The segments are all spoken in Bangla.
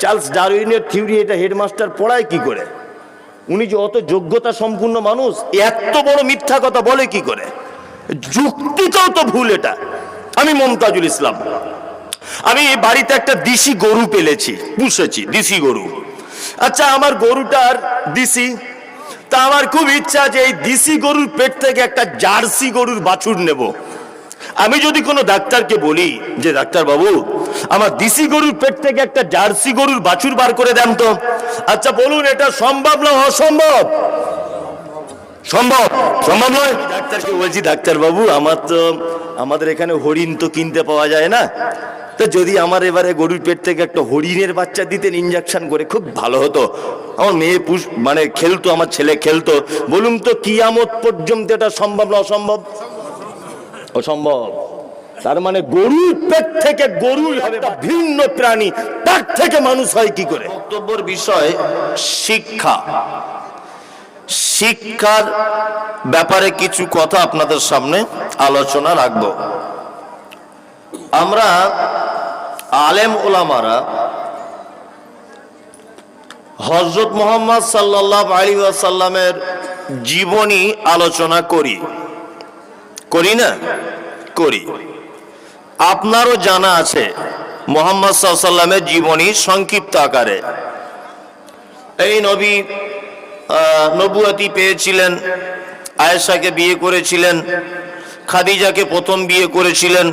চার্লস ডারউইনের থিওরি এটা হেডমাস্টার পড়ায় কি করে? উনি যে অত যোগ্যতা সম্পূর্ণ মানুষ এত বড় মিথ্যা কথা বলে কি করে? যুক্তিটাও তো ভুল এটা। আমি মমতাজুল ইসলাম। আমি এই বাড়িতে একটা দিশি গরু পেলেছি, পুষেছি, দিশি গরু। আচ্ছা আমার গরুটার দিশি। তা আমার খুব ইচ্ছা যে এই দিশি গরুর পেট থেকে একটা জার্সি গরুর বাছুর নেব। আমি যদি কোনো ডাক্তারকে বলি যে, ডাক্তার বাবু, আমার দিশি গরুর পেট থেকে একটা জার্সি গরুর বাছুর বার করে দেন তো। আচ্ছা বলুন, এটা সম্ভব না অসম্ভব? সম্ভব? সম্ভব নয়? ডাক্তারকে বলছি, ডাক্তার বাবু, আমার তো, আমাদের এখানে হরিণ তো কিনতে পাওয়া যায় না। তো যদি আমার এবারে গরুর পেট থেকে একটা হরিণের বাচ্চা দিতেন ইঞ্জেকশন করে, খুব ভালো হতো। আমার মেয়ে পুষ মানে খেলতো, আমার ছেলে খেলতো। বলুন তো, কিয়ামত পর্যন্ত এটা সম্ভব না অসম্ভব? অসম্ভব তার মানে গরুর পেট থেকে গরুই হবে ভিন্ন প্রাণী, তার থেকে মানুষ হয় কি করে? বক্তব্যের বিষয় শিক্ষা। শিক্ষার ব্যাপারে কিছু কথা আপনাদের সামনে আলোচনা রাখব। আমরা আলেম ওলামারা হজরত মোহাম্মদ সাল্লাহ আলী আসাল্লামের জীবনী আলোচনা করি। করি না? করি। আপনারও জানা আছে, মোহাম্মদ সাল্লামের জীবনী সংক্ষিপ্ত আকারে। এই নবী নবুয়াতি পেয়েছিলেন, আয়েশাকে বিয়ে করেছিলেন, খাদিজাকে প্রথম বিয়ে করেছিলেন।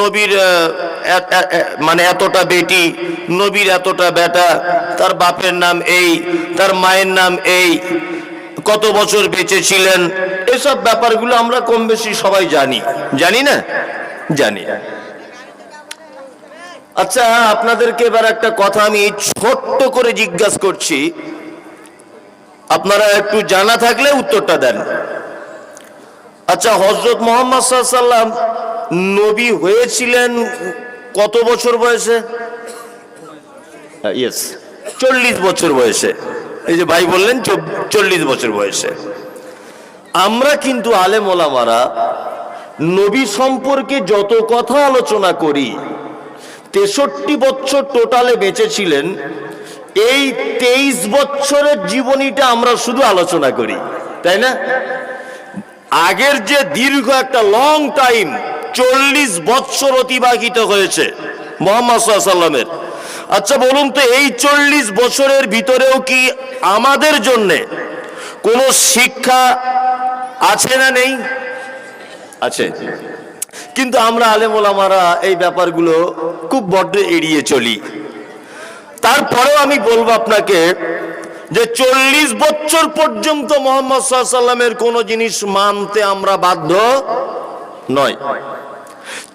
নবীর মানে এতটা বেটি, নবীর এতটা বেটা, তার বাপের নাম এই, তার মায়ের নাম এই, কত বছর বেঁচে ছিলেন এসব ব্যাপারগুলো আমরা কম বেশি সবাই জানি। জানি না? জানি। আচ্ছা আপনাদেরকে এবার একটা কথা আমি ছোট্ট করে জিজ্ঞাসা করছি। আপনারা একটু জানা থাকলে উত্তরটা দেন। আচ্ছা হজরত মোহাম্মদ সাল্লাম নবী হয়েছিলেন কত বছর বয়সে? ইয়েস চল্লিশ বছর বয়সে। এই যে ভাই বললেন চল্লিশ বছর বয়সে। আমরা কিন্তু আলেম নবী সম্পর্কে যত কথা আলোচনা করি, তেষট্টি বছর টোটালে বেঁচেছিলেন, এই তেইশ বছরের জীবনীটা আমরা শুধু আলোচনা করি, তাই না? আগের যে দীর্ঘ একটা লং টাইম চল্লিশ বৎসর অতিবাহিত হয়েছে মোহাম্মদ সাল্লামের আচ্ছা বলুন তো, এই চল্লিশ বছরের ভিতরেও কি আমাদের জন্যে কোনো শিক্ষা আছে না নেই? আছে। কিন্তু আমরা আলেমোলামারা এই ব্যাপারগুলো খুব বড্ড এড়িয়ে চলি। তারপরেও আমি বলব আপনাকে যে চল্লিশ বছর পর্যন্ত মোহাম্মদ সাল্লামের কোন জিনিস মানতে আমরা বাধ্য নয়।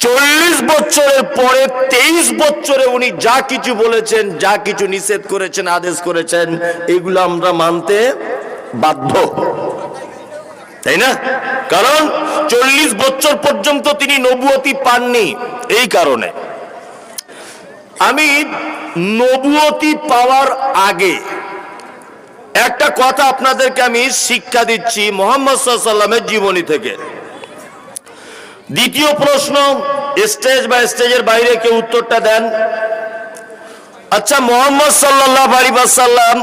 চল্লিশ বছরের পরে তেইশ বছরে উনি যা কিছু বলেছেন, যা কিছু নিষেধ করেছেন, আদেশ করেছেন, এগুলো আমরা মানতে বাধ্য। তাই না? কারণ চল্লিশ বছর পর্যন্ত তিনি নবুয়তি পাননি এই কারণে। আমি নবুয়তি পাওয়ার আগে একটা কথা আপনাদেরকে আমি শিক্ষা দিচ্ছি মোহাম্মদ সাল্লামের জীবনী থেকে। দ্বিতীয় প্রশ্ন, স্টেজ বা স্টেজের বাইরে কেউ উত্তরটা দেন? আচ্ছা মোহাম্মদ সাল্লাহ আলী সাল্লাম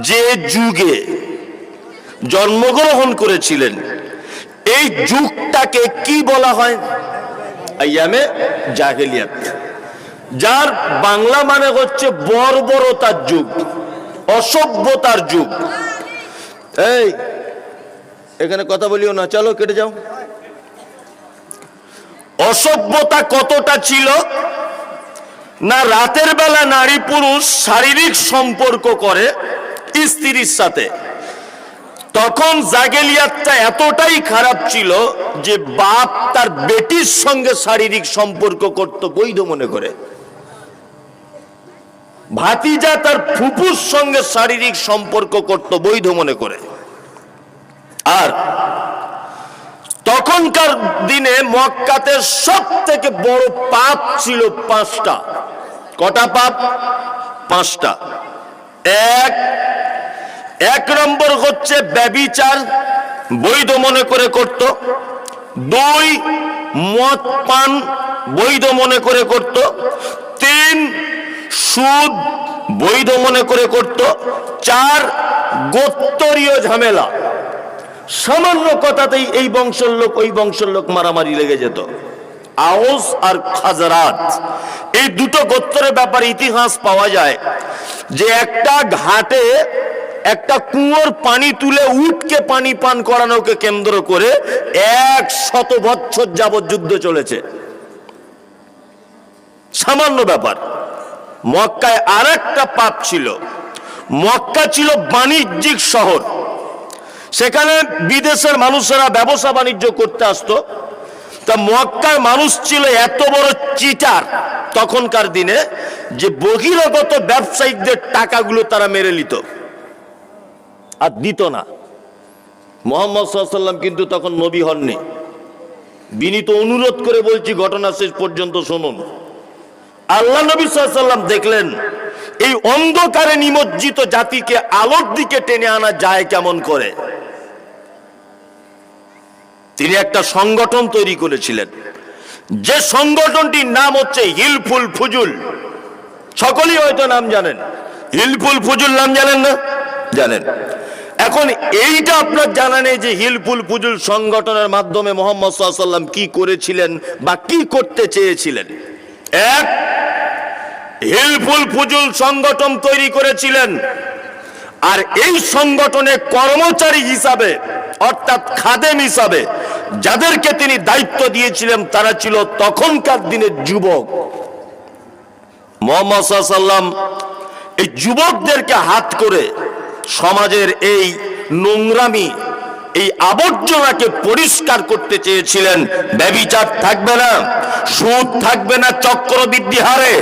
যে যুগে জন্মগ্রহণ করেছিলেন। এই যুগটাকে কি বলা হয়? জাহেলিয়াত। যার বাংলা মানে হচ্ছে বর্বরতার যুগ, অসভ্যতার যুগ। এই, এখানে কথা বলিও না, চলো, কেটে যাও। অসভ্যতা কতটা ছিল? না রাতের বেলা নারী পুরুষ শারীরিক সম্পর্ক করে স্ত্রীর সাথে। তখন জাগেলিয়াতটা এতটাই খারাপ ছিল যে বাপ তার বেটির সঙ্গে শারীরিক সম্পর্ক করত বৈধ মনে করে। ভাতিজা তার ফুপুর সঙ্গে শারীরিক সম্পর্ক করত বৈধ মনে করে। আর তখনকার দিনে মক্কাতে সব থেকে বড় পাপ ছিল পাঁচটা। কটা পাপ? পাঁচটা। এক এক নম্বর হচ্ছে ব্যবিচার, বৈধ মনে করে করত। দুই, মদ পান, বৈধ মনে করে করত। তিন, সুদ, বৈধ মনে করে করত। চার, গোত্তরীয় ঝামেলা। সামান্য কথাতেই এই বংশের লোক ওই বংশের লোক মারামারি লেগে যেত। আওস আর খাজরাত, এই দুটো গোত্রের ব্যাপারে ইতিহাস পাওয়া যায় যে একটা ঘাটে একটা কুয়োর পানি তুলে উঠকে পানি পান করানোকে কেন্দ্র করে এক শত বছর যাবৎ যুদ্ধ চলেছে। সামান্য ব্যাপার। মক্কায় আর একটা পাপ ছিল। মক্কা ছিল বাণিজ্যিক শহর। সেখানে বিদেশের মানুষেরা ব্যবসা বাণিজ্য করতে আসতো। তা মক্কার মানুষ ছিল এত বড় চিটার তখনকার দিনে যে বহিরাগত ব্যবসায়িকদের টাকাগুলো তারা মেরে নিত। আর দিত না। মোহাম্মদ সাল্লাম কিন্তু তখন নবী হননি। বিনীত অনুরোধ করে বলছি, ঘটনা শেষ পর্যন্ত শুনুন। আল্লাহ নবী সাল্লাম দেখলেন, এই অন্ধকারে নিমজ্জিত জাতিকে আলোর দিকে টেনে আনা যায় কেমন করে? তিনি একটা সংগঠন তৈরি করেছিলেন। যে সংগঠনটির নাম হচ্ছে হিলফুল ফুজুল। সকলেই হয়তো নাম জানেন। হিলফুল ফুজুল নাম জানেন না? জানেন। এখন এইটা আপনার জানা নেই যে হিলফুল ফুজুল সংগঠনের মাধ্যমে মোহাম্মদ সাল্লাম কি করেছিলেন বা কি করতে চেয়েছিলেন? এক হিলফুল ফুজুল সংগঠন তৈরি করেছিলেন। আর এই সংগঠনে কর্মচারী হিসাবে, অর্থাৎ খাদেম হিসাবে, যাদেরকে তিনি দায়িত্ব দিয়েছিলেন, তারা ছিল তখনকার দিনের যুবক। মোহাম্মদ সাল্লাম এই যুবকদেরকে হাত করে সমাজের এই নোংরামি, এই আবর্জনাকে পরিষ্কার করতে চেয়েছিলেন। ব্যবিচার থাকবে না, সুদ থাকবে না, চক্রবৃদ্ধি হারে,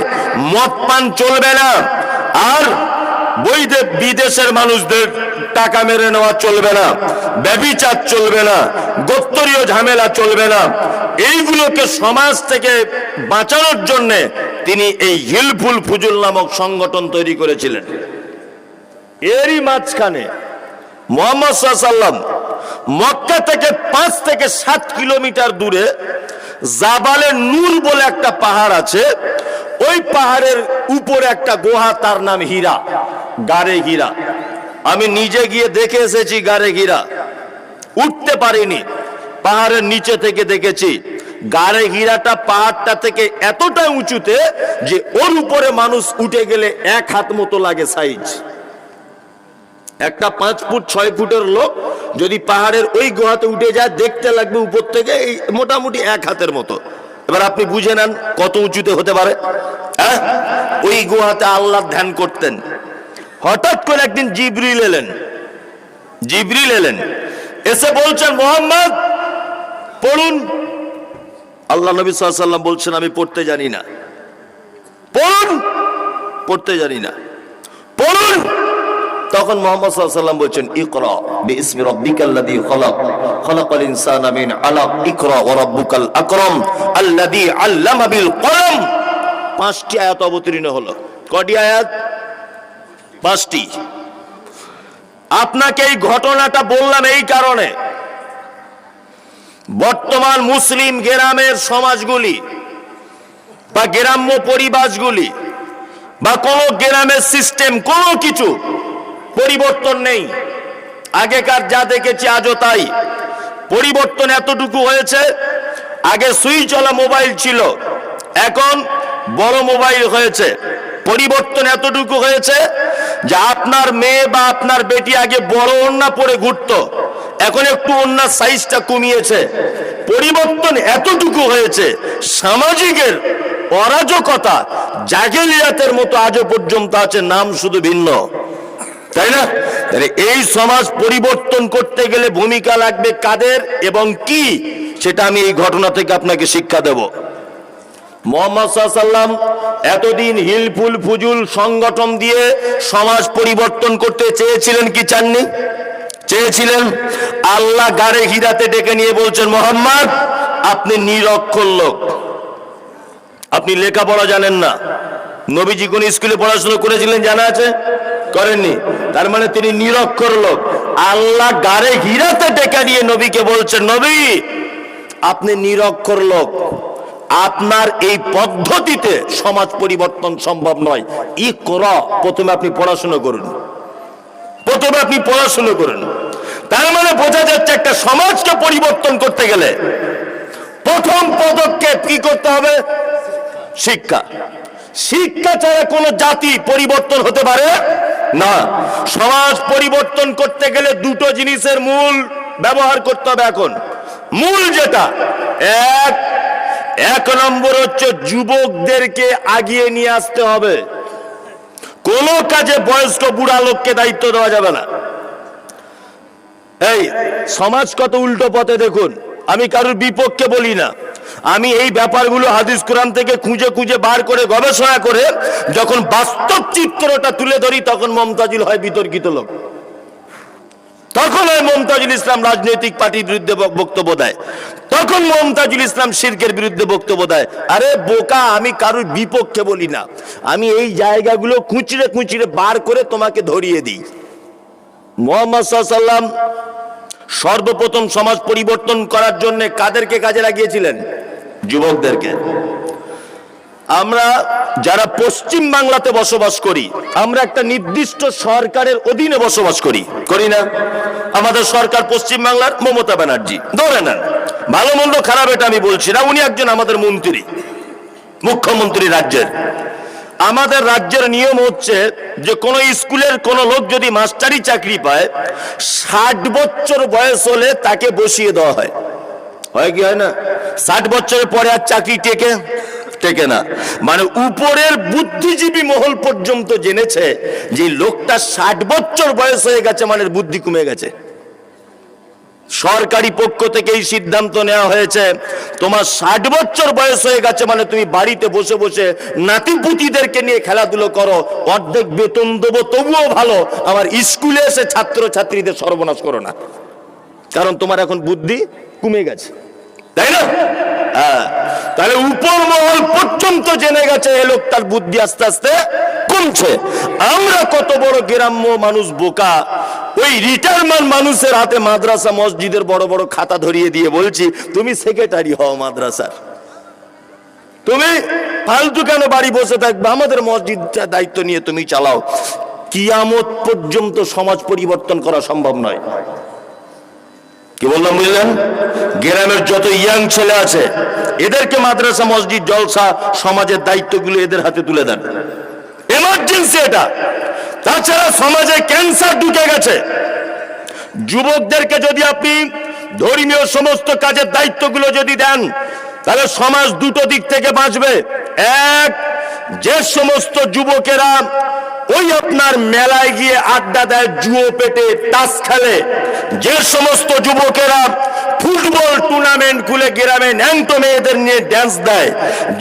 মদ পান চলবে না। আর বিদেশের মানুষদের টাকা মেরে নেওয়া চলবে না, ব্যবিচার চলবে না, গোত্তরীয় ঝামেলা চলবে না। এইগুলোকে সমাজ থেকে বাঁচানোর জন্যে তিনি এই হিলফুল ফুজুল নামক সংগঠন তৈরি করেছিলেন। এরই মাঝখানে মোহাম্মদ সাল্লাম মক্কা থেকে পাঁচ থেকে সাত কিলোমিটার দূরে জাবালে নূর বলে একটা পাহাড় আছে। ওই পাহাড়ের উপরে একটা গুহা, তার নাম হীরা, গারে হীরা। আমি নিজে গিয়ে দেখে এসেছি গারে হীরা। উঠতে পারিনি, পাহাড়ের নিচে থেকে দেখেছি। গারে হীরাটা পাহাড়টা থেকে এতটা উঁচুতে যে ওর উপরে মানুষ উঠে গেলে এক হাত মতো লাগে সাইজ। একটা পাঁচ ফুট, ছয় ফুটের লোক যদি পাহাড়ের ওই গুহাতে উঠে যায়, দেখতে লাগবে উপর থেকে এই মোটামুটি এক হাতের মতো। এবার আপনি বুঝে নেন কত উঁচুতে হতে পারে। হ্যাঁ? ওই গুহাতে আল্লাহ ধ্যান করতেন। হঠাৎ করে একদিন জিবরিল এলেন। জিবরিল এলেন। এসে বলছেন, মোহাম্মদ, পড়ুন। আল্লাহ নবী সাল্লাম বলছেন, আমি পড়তে জানি না। পড়ুন? পড়তে জানি না। পড়ুন? তখন মোহাম্মদ সাল্লাম বলছেন, ইকরা রাব্বিকাল্লাযী খলাক। খলাকাল ইনসানা মিন আলাক। ইকরা ওয়া রাব্বুকাল আকরাম আল্লাযী আল্লামা বিল কলম পাঁচটি আয়াত অবতীর্ণ হলো। আয়াত? পাঁচটি। আপনাকে এই ঘটনাটা বললাম এই কারণে। বর্তমান মুসলিম গ্রামের সমাজগুলি বা গ্রাম্য পরিবাসগুলি বা কোনো গ্রামের সিস্টেম কোনো কিছু পরিবর্তন নেই। আগেকার যা দেখেছি আজও তাই। পরিবর্তন এতটুকু হয়েছে, আগে সুইচওয়ালা মোবাইল ছিল, এখন বড় মোবাইল হয়েছে। পরিবর্তন এতটুকু হয়েছে যে আপনার মেয়ে বা আপনার বেটি আগে বড় ওড়না পরে ঘুরতো, এখন একটু ওড়নার সাইজটা কমিয়েছে। পরিবর্তন এতটুকু হয়েছে, সামাজিকের অরাজকতা জাগেলিয়াতের মতো আজও পর্যন্ত আছে, নাম শুধু ভিন্ন। তাই না? তাহলে এই সমাজ পরিবর্তন করতে গেলে ভূমিকা লাগবে কাদের এবং কি? সেটা আমি এই ঘটনা থেকে আপনাকে শিক্ষা দেব। মোহাম্মদ এতদিন হিলফুল ফুজুল সংগঠন দিয়ে সমাজ পরিবর্তন করতে চেয়েছিলেন কি চাননি? চেয়েছিলেন? আল্লাহ গাড়ে হীরাতে ডেকে নিয়ে বলছেন, মোহাম্মদ, আপনি নিরক্ষর লোক। আপনি লেখাপড়া জানেন না। নবীজি কোন স্কুলে পড়াশোনা করেছিলেন জানা আছে? করেননি। তার মানে তিনি নিরক্ষর লোক। আল্লাহ গারে হীরাতে ডেকে নিয়ে নবীকে বলছেন নবী, আপনি নিরক্ষর লোক। আপনার এই পদ্ধতিতে সমাজ পরিবর্তন সম্ভব নয়। ই কর প্রথমে আপনি পড়াশোনা করুন। প্রথমে আপনি পড়াশোনা করুন। তার মানে বোঝা যাচ্ছে একটা সমাজকে পরিবর্তন করতে গেলে প্রথম পদক্ষেপ কি করতে হবে? শিক্ষা। শিক্ষা ছাড়া কোন জাতি পরিবর্তন হতে পারে না। সমাজ পরিবর্তন করতে গেলে দুটো জিনিসের মূল ব্যবহার করতে হবে এখন। মূল যেটা, এক এক নম্বর হচ্ছে যুবকদেরকে আগিয়ে নিয়ে আসতে হবে। কোন কাজে বয়স্ক বুড়া লোককে দায়িত্ব দেওয়া যাবে না। এই, সমাজ কত উল্টো পথে দেখুন, আমি কারোর বিপক্ষে বলি না। আমি এই ব্যাপারগুলো হাদিস কোরআন থেকে খুঁজে খুঁজে বার করে গবেষণা করে যখন বাস্তব চিত্রটা তুলে ধরি, তখন মমতাজুল হয় বিতর্কিত লোক। তখন ওই মমতাজুল ইসলাম রাজনৈতিক পার্টির বিরুদ্ধে বক্তব্য দেয়। তখন মমতাজুল ইসলাম শিরকের বিরুদ্ধে বক্তব্য দেয়। আরে বোকা, আমি কারোর বিপক্ষে বলি না। আমি এই জায়গাগুলো খুঁচড়ে খুঁচড়ে বার করে তোমাকে ধরিয়ে দিই। মোহাম্মদ সাল্লাম সর্বপ্রথম সমাজ পরিবর্তন করার জন্য কাদেরকে কাজে লাগিয়েছিলেন? যুবকদেরকে। আমরা যারা পশ্চিম বাংলাতে বসবাস করি, আমরা একটা নির্দিষ্ট সরকারের অধীনে বসবাস করি। করি না? আমাদের সরকার পশ্চিম বাংলার মমতা ব্যানার্জি। ধরে নেন। ভালো মন্দ খারাপ এটা আমি বলছি না, উনি একজন আমাদের মন্ত্রী, মুখ্যমন্ত্রী রাজ্যের। আমাদের রাজ্যের নিয়ম হচ্ছে যে কোন স্কুলের কোন লোক যদি মাস্টারি চাকরি পায়, ষাট বছর বয়স হলে তাকে বসিয়ে দেওয়া হয়। হয় কি হয় না? ষাট বছরের পরে আর চাকরি টেকে টেকে না। মানে উপরের বুদ্ধিজীবী মহল পর্যন্ত জেনেছে যে লোকটা ষাট বছর বয়স হয়ে গেছে মানে বুদ্ধি কমে গেছে। সরকারি পক্ষ থেকে এই সিদ্ধান্ত নেওয়া হয়েছে, তোমার ষাট বছর বয়স হয়ে গেছে মানে তুমি বাড়িতে বসে বসে নাতিপুতিদেরকে নিয়ে খেলাধুলো করো, অর্ধেক বেতন দেবো, তবুও ভালো আমার স্কুলে এসে ছাত্র ছাত্রীদের সর্বনাশ করো না। কারণ তোমার এখন বুদ্ধি কমে গেছে। তাই না? হ্যাঁ। তাহলে উপর মহল পর্যন্ত জেনে গেছে এ লোক তার বুদ্ধি আস্তে আস্তে কমছে। আমরা কত বড় গ্রাম্য মানুষ বোকা। ওই রিটায়ারমেন্ট মানুষের হাতে মাদ্রাসা, মসজিদের বড় বড় খাতা ধরিয়ে দিয়ে বলছি, তুমি সেক্রেটারি হও মাদ্রাসার। তুমি ফালতু কেন বাড়ি বসে থাকবে? আমাদের মসজিদটা দায়িত্ব নিয়ে তুমি চালাও। কিয়ামত পর্যন্ত সমাজ পরিবর্তন করা সম্ভব নয়। কি বললাম বুঝলেন? গ্রামের যত ইয়াং ছেলে আছে, এদেরকে মাদ্রাসা, মসজিদ, জলসা, সমাজের দায়িত্বগুলো এদের হাতে তুলে দেন। এমার্জেন্সি এটা। তাছাড়া সমাজে ক্যান্সার ঢুকে গেছে। যুবকদেরকে যদি আপনি ধর্মীয় সমস্ত কাজের দায়িত্বগুলো যদি দেন, তাহলে সমাজ দুটো দিক থেকে বাঁচবে। এক, যে সমস্ত যুবকেরা ওই আপনার মেলায় গিয়ে আড্ডা দেয়, জুয়ো পেটে তাস খেলে। যে সমস্ত যুবকেরা ফুটবল টুর্নামেন্ট খুলে গ্রামে ন্যাংটো মেয়েদের নিয়ে ড্যান্স দেয়,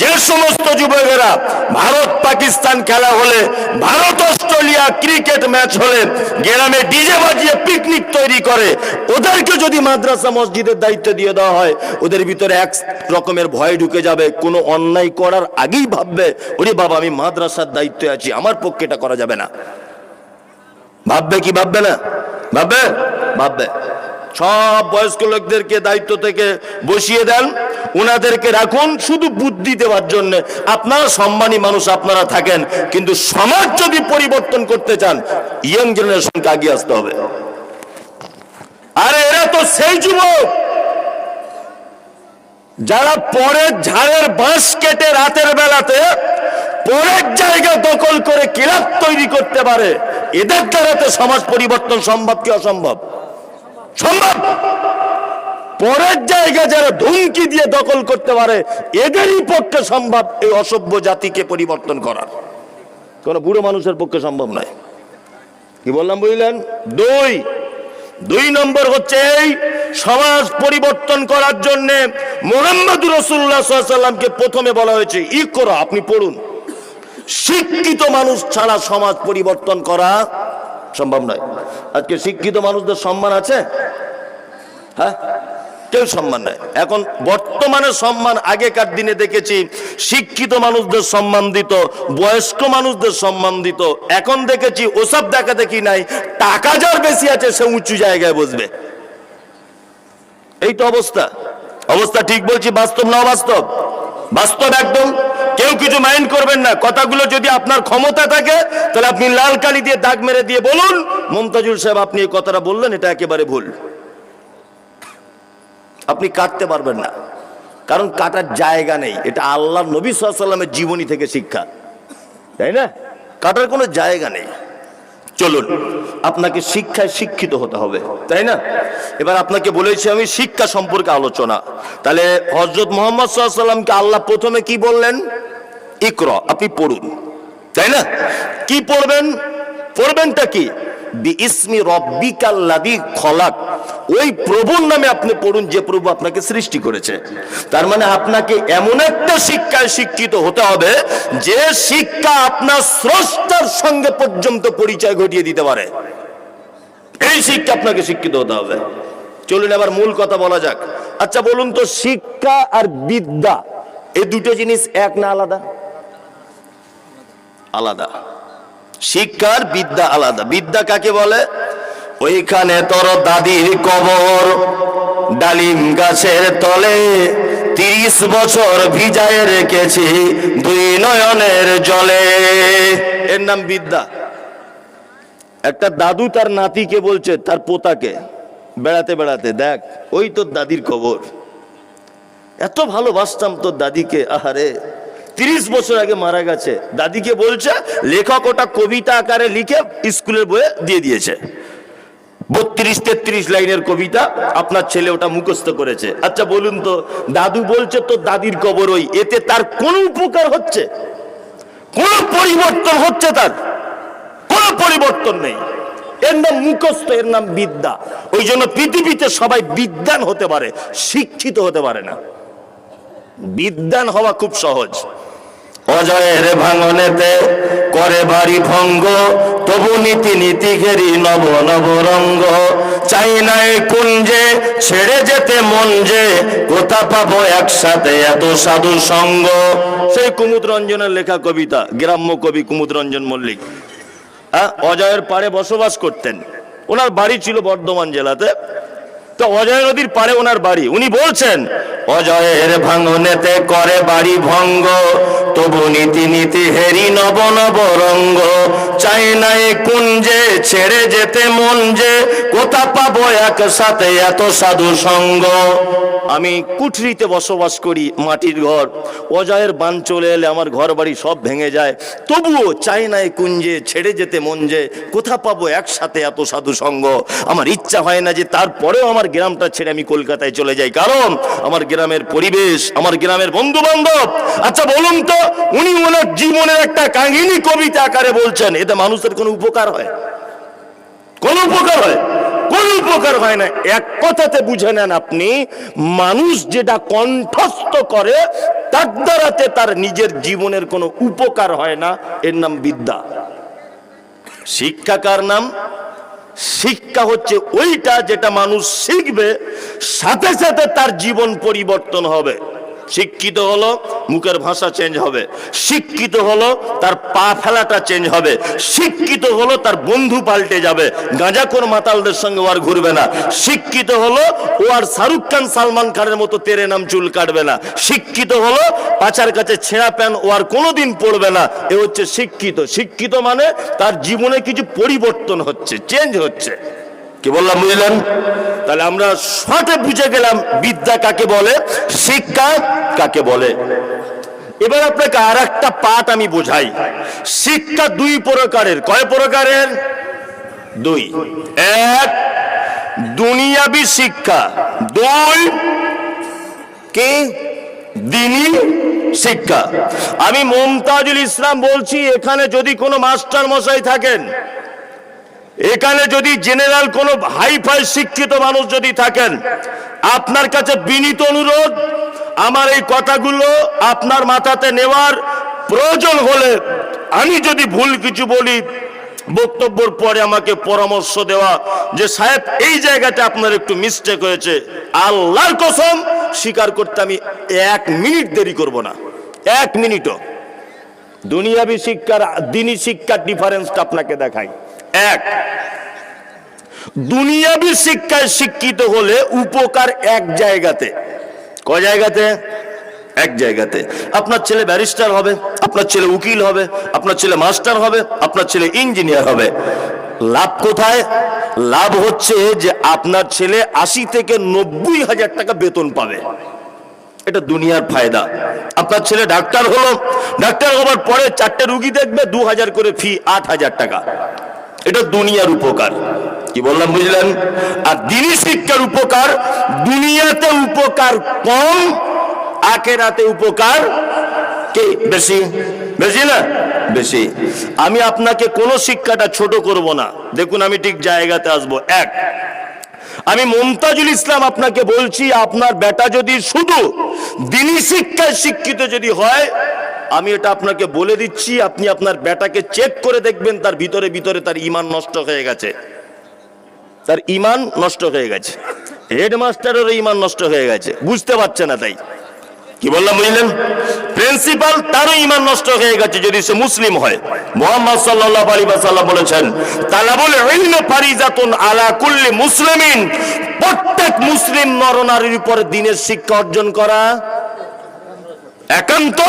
যে সমস্ত যুবকেরা ভারত পাকিস্তান খেলা হলে, ভারত অস্ট্রেলিয়া ক্রিকেট ম্যাচ হলে, গ্রামে ডিজে বাজিয়ে পিকনিক তৈরি করে, ওদেরকে যদি মাদ্রাসা মসজিদের দায়িত্ব দিয়ে দেওয়া হয়, ওদের ভিতরে এক রকমের ভয় ঢুকে যাবে, কোনো অন্যায় করার আগেই ভাববে, ওরে বাবা, আমি মাদ্রাসার দায়িত্বে আছি, আমার পক্ষে এটা করা যাবে না। ভাববে কি ভাববে না? ভাববে? ভাববে। সব বয়স্ক লোকদেরকে দায়িত্ব থেকে বসিয়ে দেন ওনাদেরকে রাখুন শুধু বুদ্ধি দেওয়ার জন্য। আপনারা সম্মানী মানুষ, আপনারা থাকেন, কিন্তু সমাজ যদি পরিবর্তন করতে চান ইয়ং জেনারেশনকে আগিয়ে আসতে হবে। আরে এরা তো সেই যুবক! যারা পরের ঝাড়ের বাঁশ কেটে রাতের বেলাতে পরের জায়গা দখল করে ক্লাব তৈরি করতে পারে, এদের দ্বারা তো সমাজ পরিবর্তন সম্ভব কি অসম্ভব? সম্ভব! পরের জায়গা যারা ধুমকি দিয়ে দখল করতে পারে, এদেরই পক্ষে সম্ভব এই অসভ্য জাতিকে পরিবর্তন করার। কোন বুড়ো মানুষের পক্ষে সম্ভব নয়। কি বললাম বুঝলেন? দুই। দুই নম্বর হচ্ছে এই সমাজ পরিবর্তন করার জন্য মোহাম্মদ রসুল্লাহ সাল্লামকে প্রথমে বলা হয়েছে ই করো, আপনি পড়ুন। শিক্ষিত মানুষ ছাড়া সমাজ পরিবর্তন করা সম্ভব নয়। আজকে শিক্ষিত মানুষদের সম্মান আছে? হ্যাঁ? কেউ সম্মান নাই। এখন বর্তমানে সম্মান আগেকার দিনে দেখেছি, শিক্ষিত মানুষদের সম্মান দিত, বয়স্ক মানুষদের সম্মান দিত। এখন দেখেছি, ওসব দেখা দেখি নাই, টাকা যার বেশি আছে, সে উঁচু জায়গায় বসবে। এই তো অবস্থা। অবস্থা ঠিক বলছি, বাস্তব না বাস্তব বাস্তব একদম। কেউ কিছু মাইন্ড করবেন না। কথাগুলো যদি আপনার ক্ষমতা থাকে, তাহলে আপনি লাল কালি দিয়ে দাগ মেরে দিয়ে বলুন, মমতাজুল সাহেব আপনি এই কথাটা বললেন, এটা একেবারে ভুল। আপনি কাটতে পারবেন না। কারণ কাটার জায়গা নেই। এটা আল্লাহ নবী সাল্লামের জীবনী থেকে শিক্ষা। তাই না? কাটার কোনো জায়গা নেই। চলুন, আপনাকে শিক্ষায় শিক্ষিত হতে হবে, তাই না? এবার আপনাকে বলেছি আমি শিক্ষা সম্পর্কে আলোচনা। তাহলে হজরত মোহাম্মদ সাল্লামকে আল্লাহ প্রথমে কি বললেন? ইকর, আপনি পড়ুন, তাই না? কি পড়বেন? পড়বেনটা কি? বি রব্বিকাল্লাদি খলাক। ওই প্রভুর নামে আপনি পড়ুন, যে প্রভু আপনাকে সৃষ্টি করেছে। তার মানে আপনাকে এমন একটা শিক্ষায় শিক্ষিত হতে হবে, যে শিক্ষা আপনার স্রষ্টার সঙ্গে পর্যন্ত পরিচয় ঘটিয়ে দিতে পারে। এই শিক্ষা আপনাকে শিক্ষিত হতে হবে। চলুন এবার মূল কথা বলা যাক। আচ্ছা বলুন তো, শিক্ষা আর বিদ্যা এই দুটো জিনিস এক না আলাদা? আলাদা। শিক্ষার বিদ্যা আলাদা। বিদ্যা কাকে বলে? ওইখানে তোর দাদির কবর, ডালিম গাছের তলে। তিরিশ বছর ভিজায় রেখেছি দুই নয়নের জলে। এর নাম বিদ্যা। একটা দাদু তার নাতিকে বলছে, তার পোতাকে, বেড়াতে বেড়াতে, দেখ, ওই তোর দাদির কবর। এত ভালোবাসতাম তোর দাদিকে, আহারে। তিরিশ বছর আগে মারা গেছে। দাদিকে বলছে, লেখক ওটা কবিতা আকারে লিখে স্কুলের বইয়ে দিয়ে দিয়েছে। বত্রিশ, তেত্রিশ লাইনের কবিতা আপনার ছেলে ওটা মুখস্থ করেছে। আচ্ছা বলুন তো, দাদু বলছে তো দাদির কবর ওই, এতে তার কোনো উপকার হচ্ছে? কোন পরিবর্তন হচ্ছে তার? কোন পরিবর্তন নেই। এর নাম মুখস্থ, এর নাম বিদ্যা। ওই জন্য পৃথিবীতে সবাই বিদ্যান হতে পারে, শিক্ষিত হতে পারে না। বিদ্যান হওয়া খুব সহজ। অজয়ের ভাঙনেতে করে বাড়ি ভঙ্গ, তবু নীতি নীতি ঘেরি নব নব রঙ্গ। চাই নাই কুঞ্জে ছেড়ে যেতে মন যে, কোথা পাবো একসাথে এত সাধু সঙ্গ? সেই কুমুদ রঞ্জনের লেখা কবিতা, গ্রাম্য কবি কুমুদ রঞ্জন মল্লিক। হ্যাঁ অজয়ের পাড়ে বসবাস করতেন। ওনার বাড়ি ছিল বর্ধমান জেলাতে। তো অজয় নদীর পাড়ে ওনার বাড়ি। উনি বলছেন অজয়ের ভাঙনেতে করে বাড়ি ভঙ্গ, তবু নীতি নীতি হেরি নব নব রঙ্গ। চাই নাই কুঞ্জে ছেড়ে যেতে মন যে, কোথা পাবো একসাথে এত সাধু সঙ্গ? আমি কুঠরিতে বসবাস করি মাটির ঘর। অজয়ের বান চলে এলে আমার ঘর বাড়ি সব ভেঙে যায়। তবুও চাই না এই কুঞ্জে ছেড়ে যেতে মন যে, কোথা পাবো একসাথে এত সাধু সঙ্গ? আমার ইচ্ছা হয় না যে তারপরেও আমার গ্রামটা ছেড়ে আমি কলকাতায় চলে যাই। কারণ আমার গ্রামের পরিবেশ, আমার গ্রামের বন্ধু বান্ধব আচ্ছা বলুন তো, উনি ওনার জীবনের একটা কাহিনী কবিতা আকারে বলছেন। এতে মানুষের কোনো উপকার হয়? কোন উপকার হয়? কোন উপকার হয় না। এক কথাতে বুঝে নেন আপনি, মানুষ যেটা কণ্ঠস্থ করে, তার দ্বারাতে তার নিজের জীবনের কোনো উপকার হয় না। এর নাম বিদ্যা। শিক্ষা কার নাম শিক্ষা হচ্ছে ওইটা যেটা মানুষ শিখবে সাথে সাথে তার জীবন পরিবর্তন হবে। শিক্ষিত হলো, মুখের ভাষা চেঞ্জ হবে। শিক্ষিত হলো, তার পা ফেলাটা চেঞ্জ হবে। শিক্ষিত হলো, তার বন্ধু পাল্টে যাবে। গাঁজাখোর মাতালদের সঙ্গে আর ঘুরবে না। শিক্ষিত হলো, ও আর শাহরুখ খান, সালমান খানের মতো তেরে নাম চুল কাটবে না। শিক্ষিত হলো, পাচার কাছে ছেঁড়া প্যান ও আর কোনোদিন পড়বে না। এ হচ্ছে শিক্ষিত। শিক্ষিত মানে তার জীবনে কিছু পরিবর্তন হচ্ছে চেঞ্জ হচ্ছে। কি বললাম বুঝলেন? তাহলে আমরা শর্টে বুঝে গেলাম বিদ্যা কাকে বলে, শিক্ষা কাকে বলে। এবার আপনাকে আর একটা পাঠ আমি বোঝাই। শিক্ষা দুই প্রকারের। কয় প্রকারের? দুই। এক, দুনিয়াবি শিক্ষা। দুই, কে? দিনী শিক্ষা। আমি মমতাজুল ইসলাম বলছি, এখানে যদি কোনো মাস্টার মশাই থাকেন এখানে যদি জেনারেল কোনো হাই ফাই শিক্ষিত মানুষ যদি থাকেন, আপনার কাছে বিনীত অনুরোধ, আমার এই কথাগুলো আপনার মাথাতে নেওয়ার প্রয়োজন হলে আমি যদি ভুল কিছু বলি, বক্তব্যর পরে আমাকে পরামর্শ দেওয়া যে সাহেব, এই জায়গাটা আপনার একটু মিস্টেক হয়েছে। আল্লাহর কসম, স্বীকার করতে আমি এক মিনিট দেরি করব না। এক মিনিটও। দুনিয়াবি শিক্ষার, দিনী শিক্ষার ডিফারেন্সটা আপনাকে দেখাই। এক, দুনিয়াবি শিক্ষায় শিক্ষিত হলে উপকার এক জায়গাতে। ক জায়গাতে? এক জায়গাতে। আপনার ছেলে ব্যারিস্টার হবে, আপনার ছেলে উকিল হবে, আপনার ছেলে মাস্টার হবে, আপনার ছেলে ইঞ্জিনিয়ার হবে। লাভ কোথায়? লাভ হচ্ছে যে আপনার ছেলে আশি থেকে নব্বই হাজার টাকা বেতন পাবে। এটা দুনিয়ার ফায়দা। আপনার ছেলে ডাক্তার হলো, ডাক্তার হবার পরে চারটে রুগী দেখবে, দু হাজার করে ফি আট হাজার টাকা। এটা দুনিয়ার উপকার। কি বললাম, বুঝলেন? আর দিনী শিক্ষার উপকার, দুনিয়াতে উপকার কম, আখেরাতে উপকার কে? বেশি। বেশি না? বেশি। আমি আপনাকে কোন শিক্ষাটা ছোট করব না। দেখুন, আমি ঠিক জায়গাতে আসব। এক, আমি মমতাজুল ইসলাম আপনাকে বলছি, আপনার বেটা যদি শুধু দিনী শিক্ষায় শিক্ষিত যদি হয় আমি এটা আপনাকে বলে দিচ্ছি, আপনি আপনার বেটাকে চেক করে দেখবেন, তার ভিতরে ভিতরে তার ইমান নষ্ট হয়ে গেছে। তার ইমান নষ্ট হয়ে গেছে। হেডমাস্টারেরও ইমান নষ্ট হয়ে গেছে। বুঝতে পারছে না তাই। কি বললাম, বুঝলেন? প্রিন্সিপাল তারও ইমান নষ্ট হয়ে গেছে, যদি সে মুসলিম হয়। মোহাম্মদ সাল্লাল্লাহু আলাইহি ওয়াসাল্লাম বলেছেন, তালাবুল ইলম ফারিজাতুন আলা কুল্লি মুসলিমিন। প্রত্যেক মুসলিম নরনারীর উপর দিনের শিক্ষা অর্জন করা একান্ত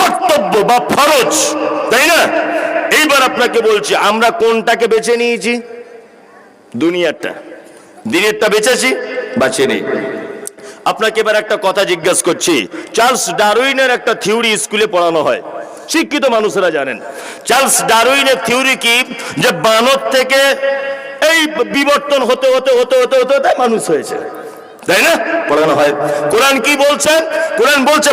কর্তব্য বা ফরজ, তাই না? এইবার আপনাকে বলছি, আমরা কোনটাকে বেছে নিয়েছি? দুনিয়ারটা। দিনেরটা বেছেছি বাছে নেই আপনাকে এবার একটা কথা জিজ্ঞাসা করছি, চার্লস ডারউইনের একটা থিওরি স্কুলে পড়ানো হয়। শিক্ষিত মানুষেরা জানেন। চার্লস ডারউইনের থিওরি কি? যে বানর থেকে এই বিবর্তন হতে হতে হতে হতে হতে হতে মানুষ হয়েছে। তাই না? পড়ানো হয়। কোরআন কি বলছে? কোরআন বলছে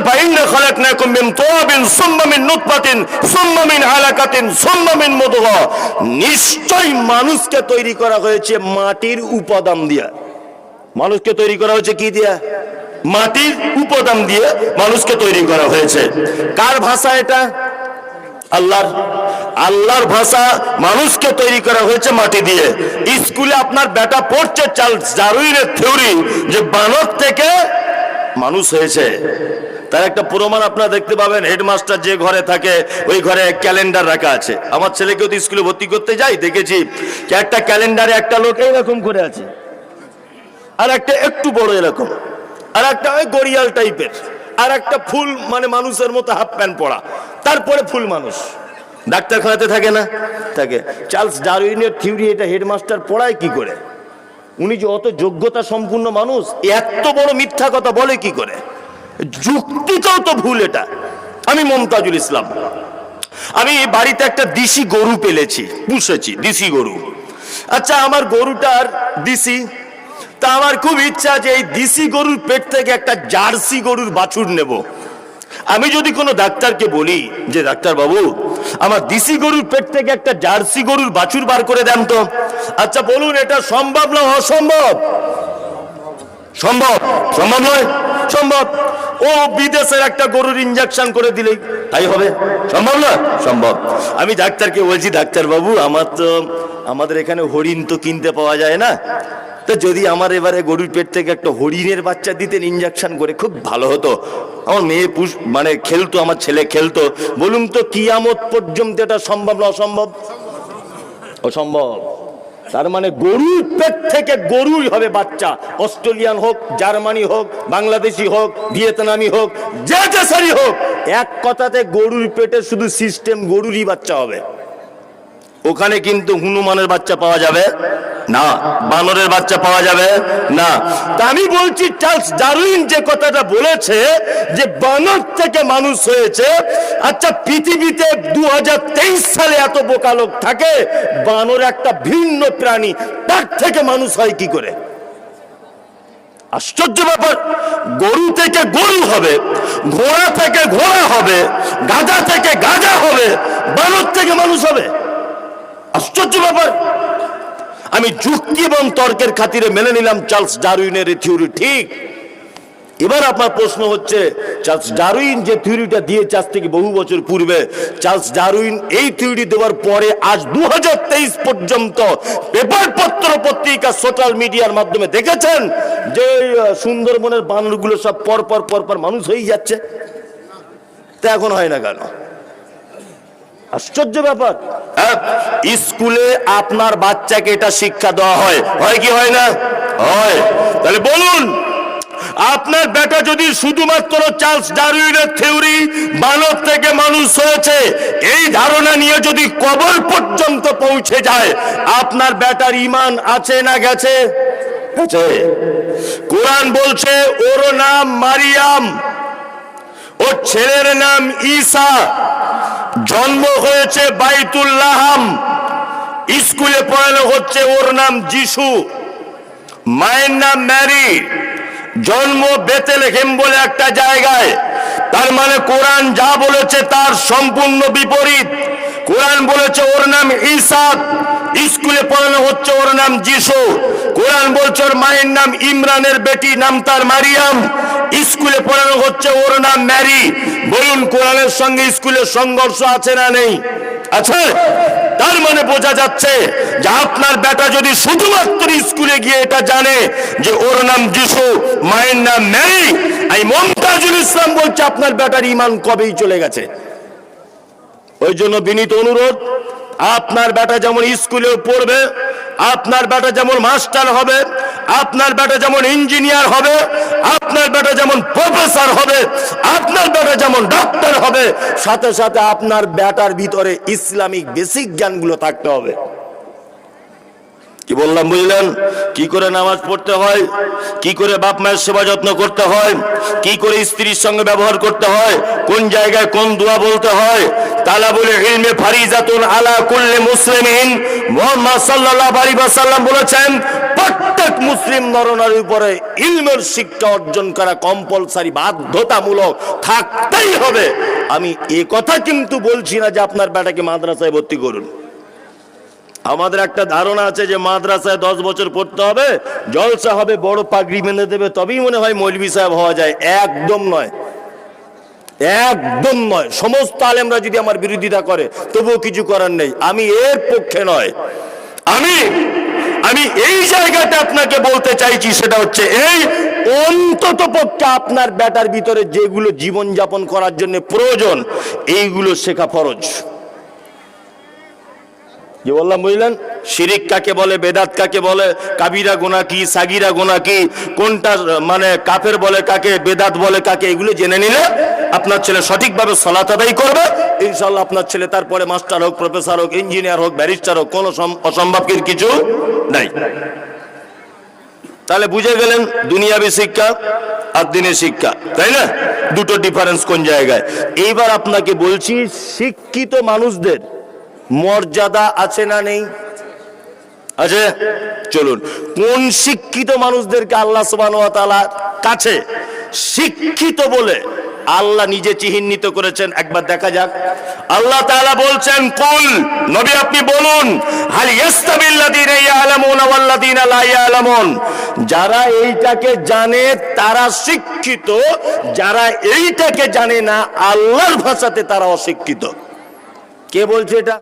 নিশ্চয় মানুষকে তৈরি করা হয়েছে মাটির উপাদান দিয়া। মানুষকে তৈরি করা হয়েছে কি দিয়া? মাটির উপাদান দিয়ে মানুষকে তৈরি করা হয়েছে। কার ভাষা এটা? আল্লাহর আল্লাহর ভাষা মানুষকে তৈরি করা হয়েছে মাটি দিয়ে। স্কুলে আপনার বেটা পড়ছে চার্লস ডারউইনের থিওরি যে বানর থেকে মানুষ হয়েছে। তার একটা প্রমাণ আপনারা দেখতে পাবেন, হেডমাস্টার যে ঘরে থাকে, ওই ঘরে ক্যালেন্ডার রাখা আছে। আমার ছেলেকেও তো স্কুলে ভর্তি করতে যাই, দেখেছি একটা ক্যালেন্ডারে একটা লোক এইরকম করে আছে। আর একটা একটু বড় এরকম, আর একটা ওই গড়িয়াল টাইপের। আর একটা ফুল মানে মানুষের মতো হাফ প্যান্ট পরা। তারপরে ফুল মানুষ। ডাক্তারখানাতে থাকে না? থাকে। চার্লস ডারউইনের থিওরি এটা, হেডমাস্টার পড়ায় কি করে? উনি যে অত যোগ্যতা সম্পূর্ণ মানুষ এত বড় মিথ্যা কথা বলে কি করে? যুক্তিটাও তো ভুল এটা। আমি মমতাজুল ইসলাম। আমি এই বাড়িতে একটা দিশি গরু পেলেছি, পুষেছি, দিশি গরু। আচ্ছা আমার গরুটার দিশি তা আমার খুব ইচ্ছা যে এই দিশি গরুর পেট থেকে একটা জার্সি গরুর বাছুর নেব। আমি যদি কোনো ডাক্তারকে বলি যে, ডাক্তার বাবু, আমার দিশি গরুর পেট থেকে একটা জার্সি গরুর বাছুর বার করে দেন তো। আচ্ছা বলুন, এটা সম্ভব না অসম্ভব? সম্ভব? সম্ভব নয়? সম্ভব। ও বিদেশের একটা গরুর ইঞ্জেকশন করে দিলেই তাই হবে? সম্ভব না? সম্ভব। আমি ডাক্তারকে বলছি, ডাক্তার বাবু, আমার তো, আমাদের এখানে হরিণ তো কিনতে পাওয়া যায় না। তো যদি আমার এবারে গরুর পেট থেকে একটা হরিণের বাচ্চা দিতেন ইঞ্জেকশন করে, খুব ভালো হতো। আমার মেয়ে পুষ মানে খেলতো, আমার ছেলে খেলতো। বলুন তো, কিয়ামত পর্যন্ত এটা সম্ভব না অসম্ভব? অসম্ভব। তার মানে গরুর পেট থেকে গরুই হবে বাচ্চা। অস্ট্রেলিয়ান হোক, জার্মানি হোক, বাংলাদেশি হোক, ভিয়েতনামি হোক, যে দেশেরই হোক, এক কথাতে গরুর পেটে শুধু সিস্টেম গরুরই বাচ্চা হবে। ওখানে কিন্তু হনুমানের বাচ্চা পাওয়া যাবে। না, বানরের বাচ্চা পাওয়া যাবে। না। তা আমি বলছি, চার্লস ডারউইন যে কথাটা বলেছে যে বানর থেকে মানুষ হয়েছে আচ্ছা পৃথিবীতে দু হাজার তেইশ সালে এত বোকা লোক থাকে, বানর একটা ভিন্ন প্রাণী, তার থেকে মানুষ হয় কি করে? আশ্চর্য ব্যাপার। গরু থেকে গরু হবে, ঘোড়া থেকে ঘোড়া হবে গাজা থেকে গাজা হবে, বানর থেকে মানুষ হবে। আশ্চর্য ব্যাপার। আমি যুক্তি এবং তর্কের খাতিরে মেনে নিলাম চার্লস ডারউইনের এই থিওরি। ঠিক। এবার আপনার প্রশ্ন হচ্ছে, চার্লস ডারউইন যে থিওরিটা দিয়েছে আজ থেকে বহু বছর পূর্বে, চার্লস ডারউইন এই থিওরি দেওয়ার পরে আজ দু হাজার তেইশ পর্যন্ত পেপার পত্র পত্রিকা সোশ্যাল মিডিয়ার মাধ্যমে দেখেছেন যে সুন্দরবনের বানরগুলো সব পর পর পর পর মানুষ হয়েই যাচ্ছে। তা এখন হয় না কেন? আশ্চর্য ব্যাপার। স্কুলে আপনার বাচ্চাকে এটা শিক্ষা দেওয়া হয়। হয় কি হয় না? হয়। তাহলে বলুন, আপনার বেটা যদি শুধুমাত্র চার্লস ডারউইনের থিওরি মানব থেকে মানুষ হয়েছে, এই ধারণা নিয়ে যদি কবর পর্যন্ত পৌঁছে যায়, আপনার বেটার ইমান আছে না গেছে? গেছে। কোরআন বলছে, ওর নাম মারিয়াম, ওর ছেলের নাম ঈসা। জন্ম হয়েছে বাইতুল্লাহাম। স্কুলে পড়ানো হচ্ছে ওর নাম যিশু। মায়ের নাম ম্যারি। জন্ম বেতেল হেম বলে একটা জায়গায়। তার মানে কোরআন যা বলেছে তার সম্পূর্ণ বিপরীত। কোরআন বলেছে, ওর নাম ঈসাক স্কুলে পড়ানো হচ্ছে, ওর নাম যিশু। কোরআন বলছে, ওর মায়ের নাম ইমরানের বেটি, নাম তার মারিয়াম। স্কুলে পড়ানো হচ্ছে, ওর নাম ম্যারি। বলুন, কোরআনের সঙ্গে স্কুলের সংঘর্ষ আছে না নেই? আছে? তার মানে বোঝা যাচ্ছে যে আপনার বেটা যদি শুধুমাত্র স্কুলে গিয়ে এটা জানে যে ওর নাম যিশু, মায়ের নাম ম্যারি এই মমতাজুল ইসলাম বলছে, আপনার বেটার ইমান কবেই চলে গেছে? ওই জন্য বিনীত অনুরোধ, আপনার বেটা যেমন স্কুলে পড়বে, আপনার বেটা যেমন মাস্টার হবে, আপনার বেটা যেমন ইঞ্জিনিয়ার হবে, আপনার বেটা যেমন প্রফেসর হবে, আপনার বেটা যেমন ডাক্তার হবে, সাথে সাথে আপনার বেটার ভিতরে ইসলামিক বেসিক জ্ঞানগুলো থাকতে হবে। কি বললাম বুঝলেন? কি করে নামাজ পড়তে হয়? কি করে বাপ মায়ের সেবা যত্ন করতে হয়? কি করে স্ত্রীর সঙ্গে ব্যবহার করতে হয়? কোন জায়গায় কোন দোয়া বলতে হয়? তালা বলে ইলমে ফারিজাতুন আলা কুল্লি মুসলিমিন। মুহাম্মদ সাল্লাল্লাহু আলাইহি বলেছেন, প্রত্যেক মুসলিম নরনারীর উপরে ইলমের শিক্ষা অর্জন করা কম্পালসারি বাধ্যতামূলক থাকতেই হবে। আমি এ কথা কিন্তু বলছি না যে আপনার বেটাকে মাদ্রাসায় ভর্তি করুন। আমাদের একটা ধারণা আছে যে মাদ্রাসায় দশ বছর পড়তে হবে, জলসা হবে, বড় পাগড়ি বেঁধে দেবে, তবেই মনে হয় মৌলবি সাহেব হওয়া যায়। একদম নয়। একদম নয়। সমস্ত আলেমরা যদি আমার বিরোধিতা করে, তবুও কিছু করার নেই। আমি এর পক্ষে নয়। আমি আমি এই জায়গাটা আপনাকে বলতে চাইছি, সেটা হচ্ছে এই অন্তত পক্ষে আপনার ব্যাটার ভিতরে যেগুলো জীবন যাপন করার জন্য প্রয়োজন, এইগুলো শেখা ফরজ। যে বললাম বুঝলেন? শিরিক কাকে বলে, বেদাত কাকে বলে, কাবিরা গোনা কি, সাগিরা গোনা কি, কোনটা মানে কাফের বলে কাকে, বেদাত বলে কাকে, এগুলো জেনে নিলে আপনার ছেলে সঠিকভাবে সলাত আদায় করবে। ইনশাল্লাহ আপনার ছেলে তারপরে মাস্টার হোক, প্রফেসর হোক, ইঞ্জিনিয়ার হোক, ব্যারিস্টার হোক, কোনো সম- অসম্ভবের কিছু নাই। তাহলে বুঝে গেলেন দুনিয়াবি শিক্ষা আর দিনের শিক্ষা, তাই না? দুটো ডিফারেন্স কোন জায়গায়? এইবার আপনাকে বলছি, শিক্ষিত মানুষদের মর্যাদা আছে না নেই? আছে? চলুন। কোন শিক্ষিত মানুষদেরকে আল্লাহ ওয়া কাছে শিক্ষিত বলে আল্লাহ নিজে চিহ্নিত করেছেন? একবার দেখা যাক। আল্লাহ তাআলা বলছেন, কুল, নবী আপনি বলুন যারা এইটাকে জানে, তারা শিক্ষিত। যারা এইটাকে জানে না, আল্লাহর ভাষাতে তারা অশিক্ষিত। কে বলছে এটা?